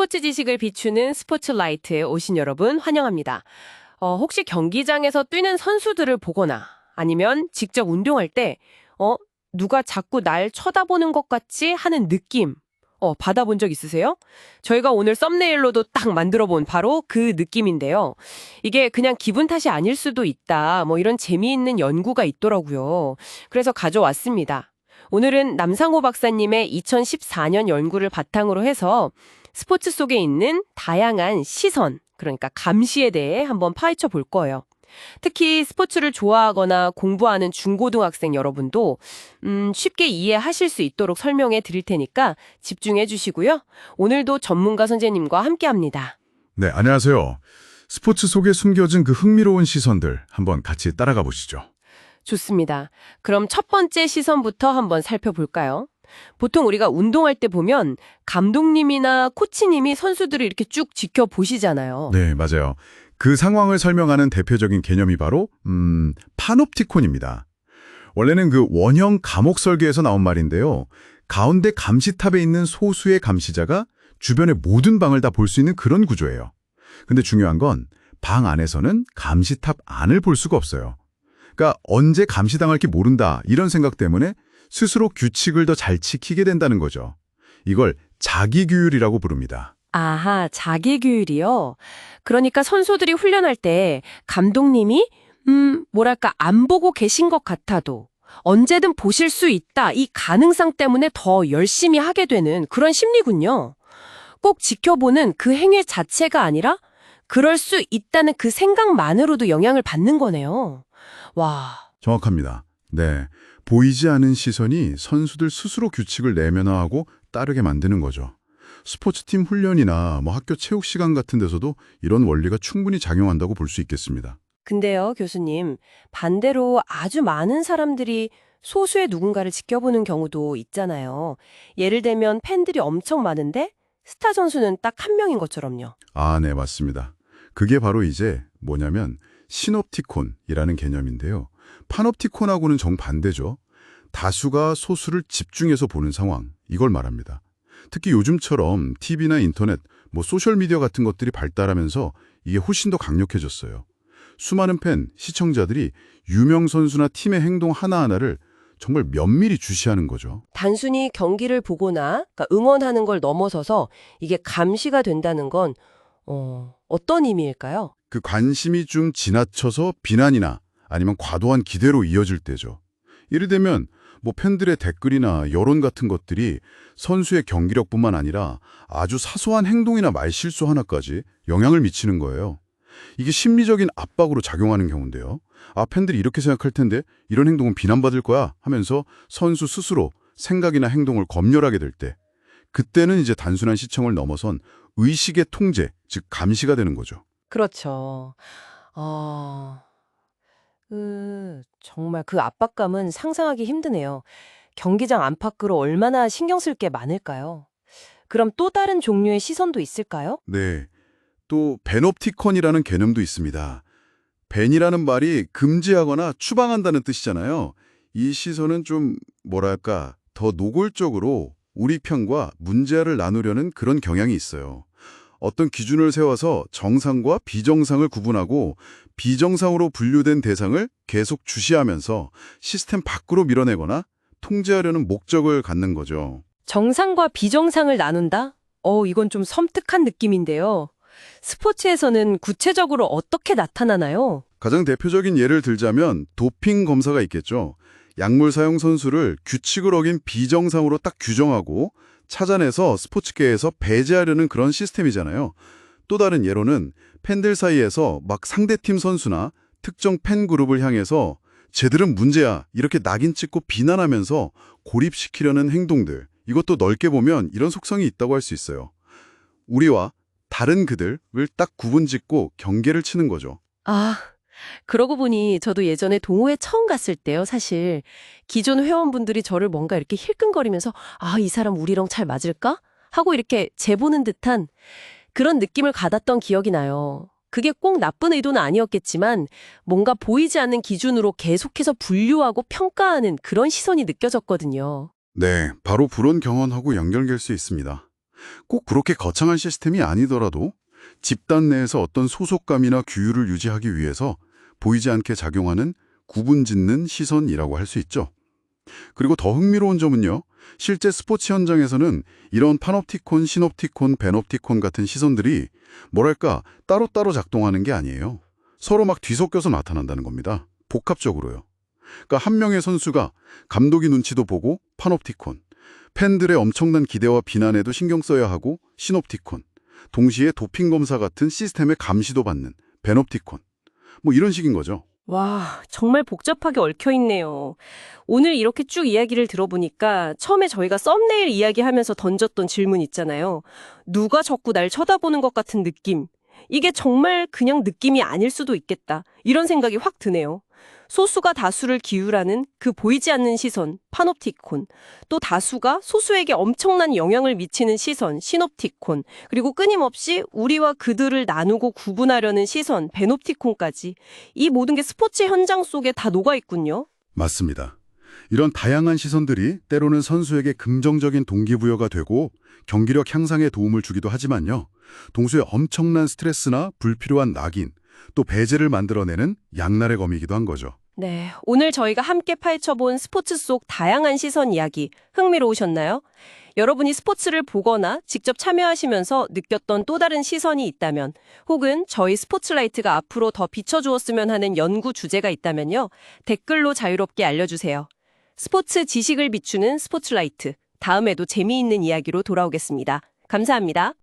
스포츠 지식을 비추는 스포츠라이트에 오신 여러분 환영합니다. 어, 혹시 경기장에서 뛰는 선수들을 보거나 아니면 직접 운동할 때, 어, 누가 자꾸 날 쳐다보는 것 같지 하는 느낌, 어, 받아본 적 있으세요? 저희가 오늘 썸네일로도 딱 만들어 본 바로 그 느낌인데요. 이게 그냥 기분 탓이 아닐 수도 있다. 뭐 이런 재미있는 연구가 있더라고요. 그래서 가져왔습니다. 오늘은 남상호 박사님의 2014년 연구를 바탕으로 해서 스포츠 속에 있는 다양한 시선, 그러니까 감시에 대해 한번 파헤쳐 볼 거예요. 특히 스포츠를 좋아하거나 공부하는 중고등학생 여러분도 음, 쉽게 이해하실 수 있도록 설명해 드릴 테니까 집중해 주시고요. 오늘도 전문가 선생님과 함께 합니다. 네, 안녕하세요. 스포츠 속에 숨겨진 그 흥미로운 시선들 한번 같이 따라가 보시죠. 좋습니다. 그럼 첫 번째 시선부터 한번 살펴볼까요? 보통 우리가 운동할 때 보면 감독님이나 코치님이 선수들을 이렇게 쭉 지켜보시잖아요. 네, 맞아요. 그 상황을 설명하는 대표적인 개념이 바로 음, 파놉티콘입니다. 원래는 그 원형 감옥 설계에서 나온 말인데요. 가운데 감시탑에 있는 소수의 감시자가 주변의 모든 방을 다 볼 수 있는 그런 구조예요. 근데 중요한 건 방 안에서는 감시탑 안을 볼 수가 없어요. 그러니까 언제 감시당할지 모른다 이런 생각 때문에 스스로 규칙을 더 잘 지키게 된다는 거죠. 이걸 자기규율이라고 부릅니다. 아하, 자기규율이요? 그러니까 선수들이 훈련할 때 감독님이 음, 뭐랄까 안 보고 계신 것 같아도 언제든 보실 수 있다. 이 가능성 때문에 더 열심히 하게 되는 그런 심리군요. 꼭 지켜보는 그 행위 자체가 아니라 그럴 수 있다는 그 생각만으로도 영향을 받는 거네요. 와, 정확합니다. 네. 보이지 않은 시선이 선수들 스스로 규칙을 내면화하고 따르게 만드는 거죠. 스포츠팀 훈련이나 뭐 학교 체육 시간 같은 데서도 이런 원리가 충분히 작용한다고 볼 수 있겠습니다. 근데요, 교수님. 반대로 아주 많은 사람들이 소수의 누군가를 지켜보는 경우도 있잖아요. 예를 들면 팬들이 엄청 많은데 스타 선수는 딱 한 명인 것처럼요. 아, 네, 맞습니다. 그게 바로 이제 뭐냐면 시놉티콘이라는 개념인데요. 파놉티콘하고는 정반대죠. 다수가 소수를 집중해서 보는 상황, 이걸 말합니다. 특히 요즘처럼 TV나 인터넷, 뭐 소셜미디어 같은 것들이 발달하면서 이게 훨씬 더 강력해졌어요. 수많은 팬, 시청자들이 유명 선수나 팀의 행동 하나하나를 정말 면밀히 주시하는 거죠. 단순히 경기를 보거나 그러니까 응원하는 걸 넘어서서 이게 감시가 된다는 건 어, 어떤 의미일까요? 그 관심이 좀 지나쳐서 비난이나 아니면 과도한 기대로 이어질 때죠. 예를 들면 뭐 팬들의 댓글이나 여론 같은 것들이 선수의 경기력뿐만 아니라 아주 사소한 행동이나 말실수 하나까지 영향을 미치는 거예요. 이게 심리적인 압박으로 작용하는 경우인데요. 아, 팬들이 이렇게 생각할 텐데 이런 행동은 비난받을 거야 하면서 선수 스스로 생각이나 행동을 검열하게 될 때 그때는 이제 단순한 시청을 넘어선 의식의 통제, 즉 감시가 되는 거죠. 그렇죠. 어... 으, 정말 그 압박감은 상상하기 힘드네요. 경기장 안팎으로 얼마나 신경 쓸 게 많을까요? 그럼 또 다른 종류의 시선도 있을까요? 네. 또 베놉티콘이라는 개념도 있습니다. 벤이라는 말이 금지하거나 추방한다는 뜻이잖아요. 이 시선은 좀 뭐랄까 더 노골적으로 우리 편과 문제를 나누려는 그런 경향이 있어요. 어떤 기준을 세워서 정상과 비정상을 구분하고 비정상으로 분류된 대상을 계속 주시하면서 시스템 밖으로 밀어내거나 통제하려는 목적을 갖는 거죠. 정상과 비정상을 나눈다? 어, 이건 좀 섬뜩한 느낌인데요. 스포츠에서는 구체적으로 어떻게 나타나나요? 가장 대표적인 예를 들자면 도핑 검사가 있겠죠. 약물 사용 선수를 규칙을 어긴 비정상으로 딱 규정하고 찾아내서 스포츠계에서 배제하려는 그런 시스템이잖아요. 또 다른 예로는 팬들 사이에서 막 상대팀 선수나 특정 팬 그룹을 향해서 쟤들은 문제야 이렇게 낙인 찍고 비난하면서 고립시키려는 행동들 이것도 넓게 보면 이런 속성이 있다고 할 수 있어요. 우리와 다른 그들을 딱 구분짓고 경계를 치는 거죠. 아, 그러고 보니 저도 예전에 동호회 처음 갔을 때요, 사실. 기존 회원분들이 저를 뭔가 이렇게 힐끔거리면서, 아, 이 사람 우리랑 잘 맞을까? 하고 이렇게 재보는 듯한 그런 느낌을 받았던 기억이 나요. 그게 꼭 나쁜 의도는 아니었겠지만, 뭔가 보이지 않는 기준으로 계속해서 분류하고 평가하는 그런 시선이 느껴졌거든요. 네, 바로 불온 경험하고 연결될 수 있습니다. 꼭 그렇게 거창한 시스템이 아니더라도 집단 내에서 어떤 소속감이나 규율을 유지하기 위해서 보이지 않게 작용하는 구분 짓는 시선이라고 할 수 있죠. 그리고 더 흥미로운 점은요. 실제 스포츠 현장에서는 이런 파놉티콘, 시놉티콘, 베놉티콘 같은 시선들이 뭐랄까 따로따로 작동하는 게 아니에요. 서로 막 뒤섞여서 나타난다는 겁니다. 복합적으로요. 그러니까 한 명의 선수가 감독이 눈치도 보고 파놉티콘, 팬들의 엄청난 기대와 비난에도 신경 써야 하고 시놉티콘, 동시에 도핑 검사 같은 시스템의 감시도 받는 베놉티콘. 뭐 이런 식인 거죠. 와, 정말 복잡하게 얽혀 있네요. 오늘 이렇게 쭉 이야기를 들어보니까 처음에 저희가 썸네일 이야기하면서 던졌던 질문 있잖아요. 누가 자꾸 날 쳐다보는 것 같은 느낌. 이게 정말 그냥 느낌이 아닐 수도 있겠다. 이런 생각이 확 드네요. 소수가 다수를 기울하는 그 보이지 않는 시선, 파놉티콘. 또 다수가 소수에게 엄청난 영향을 미치는 시선, 시놉티콘. 그리고 끊임없이 우리와 그들을 나누고 구분하려는 시선, 베놉티콘까지. 이 모든 게 스포츠 현장 속에 다 녹아 있군요. 맞습니다. 이런 다양한 시선들이 때로는 선수에게 긍정적인 동기부여가 되고 경기력 향상에 도움을 주기도 하지만요. 동시에 엄청난 스트레스나 불필요한 낙인, 또 배제를 만들어내는 양날의 검이기도 한 거죠. 네, 오늘 저희가 함께 파헤쳐본 스포츠 속 다양한 시선 이야기 흥미로우셨나요? 여러분이 스포츠를 보거나 직접 참여하시면서 느꼈던 또 다른 시선이 있다면 혹은 저희 스포츠라이트가 앞으로 더 비춰주었으면 하는 연구 주제가 있다면요. 댓글로 자유롭게 알려주세요. 스포츠 지식을 비추는 스포츠라이트. 다음에도 재미있는 이야기로 돌아오겠습니다. 감사합니다.